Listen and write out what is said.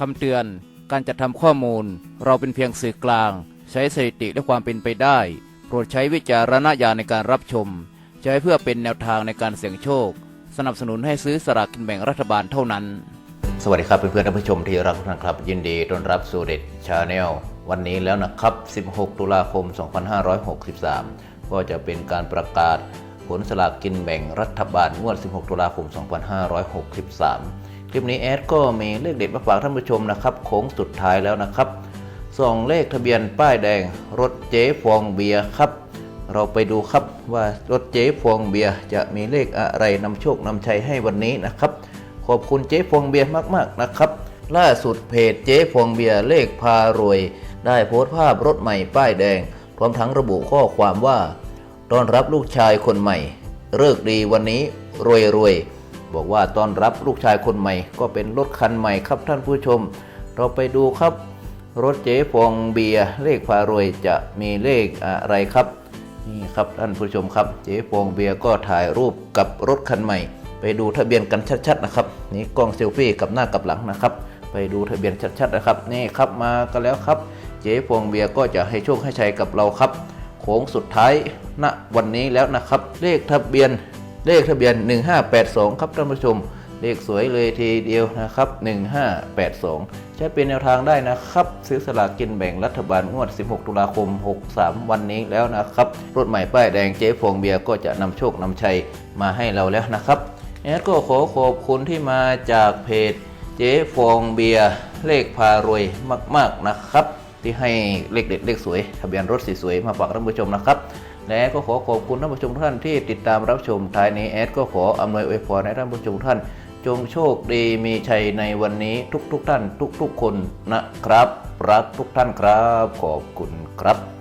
คำเตือน การจัดทำข้อมูล เราเป็นเพียงสื่อกลาง ใช้สถิติและความเป็นไปได้ โปรดใช้วิจารณญาณในการรับชม ใช้เพื่อเป็นแนวทางในการเสี่ยงโชค สนับสนุนให้ซื้อสลากกินแบ่งรัฐบาลเท่านั้น สวัสดีครับเพื่อนๆท่านผู้ชมที่รักทุกท่านครับ ยินดีต้อนรับสู่เด็ดชาแนลวันนี้แล้วนะครับ 16 ตุลาคม 2563 ก็จะเป็นการประกาศผลสลากกินแบ่งรัฐบาลงวด 16 ตุลาคม 2563 ลิปนี้แอดก็มีเลขเด็ดมาฝากท่านผู้ชมนะครับโค้งสุดท้ายแล้วนะครับส่องเลขทะเบียนป้ายแดง รถเจ๊ฟองเบียร์ครับ เราไปดูครับว่ารถเจ๊ฟองเบียร์จะมีเลขอะไรนำโชคนำชัยให้วันนี้นะครับ ขอบคุณเจ๊ฟองเบียร์มากๆนะครับ ล่าสุดเพจเจ๊ฟองเบียร์เลขพารวย ได้โพสต์ภาพรถใหม่ป้ายแดง พร้อมทั้งระบุข้อความว่า ต้อนรับลูกชายคนใหม่เลิกดีวันนี้รวยรวย บอกว่าตอนรับลูกชายคนใหม่ ก็เป็นรถคันใหม่ครับท่านผู้ชม เราไปดูครับ รถเจ๊ฟองเบียร์เลขพารวยจะมีเลขอะไรครับนี่ครับท่านผู้ชมครับ เจ๊ฟองเบียร์ก็ถ่ายรูปกับรถคันใหม่ ไปดูทะเบียนกันชัดๆนะครับนี่กล้องเซลฟี่กับหน้ากับหลังนะครับ ไปดูทะเบียนชัดๆนะครับนี่ครับมากันแล้วครับ เจ๊ฟองเบียร์ก็จะให้โชคให้ชัยกับเราครับโค้งสุดท้ายณวันนี้แล้วนะครับ เลขทะเบียน เลขทะเบียน 1582 ครับท่านผู้ชม เลขสวยเลยทีเดียวนะครับ 1582 ใช้เป็นแนวทางได้นะครับ ซื้อสลากกินแบ่งรัฐบาลงวด 16 ตุลาคม 63 วันนี้แล้วนะครับ รถใหม่ป้ายแดงเจ๊ฟองเบียร์ก็จะนำโชคนำชัยมาให้เราแล้วนะครับแอดก็ขอขอบคุณที่มาจากเพจเจ๊ฟองเบียร์เลขพารวยมาก ๆนะครับ ที่ให้เลขเด็ดเลขสวยทะเบียนรถสวยๆมาฝากท่านผู้ชมนะครับ และก็ขอขอบคุณท่านผู้ชมท่านที่ติดตามรับชมท้ายนี้แอดก็ขออำนวยอวยพรให้ท่านผู้ชมท่าน จงโชคดีมีชัยในวันนี้ทุกๆทท่าน ทุกๆคนนะครับ รักทุกท่านครับขอบคุณครับ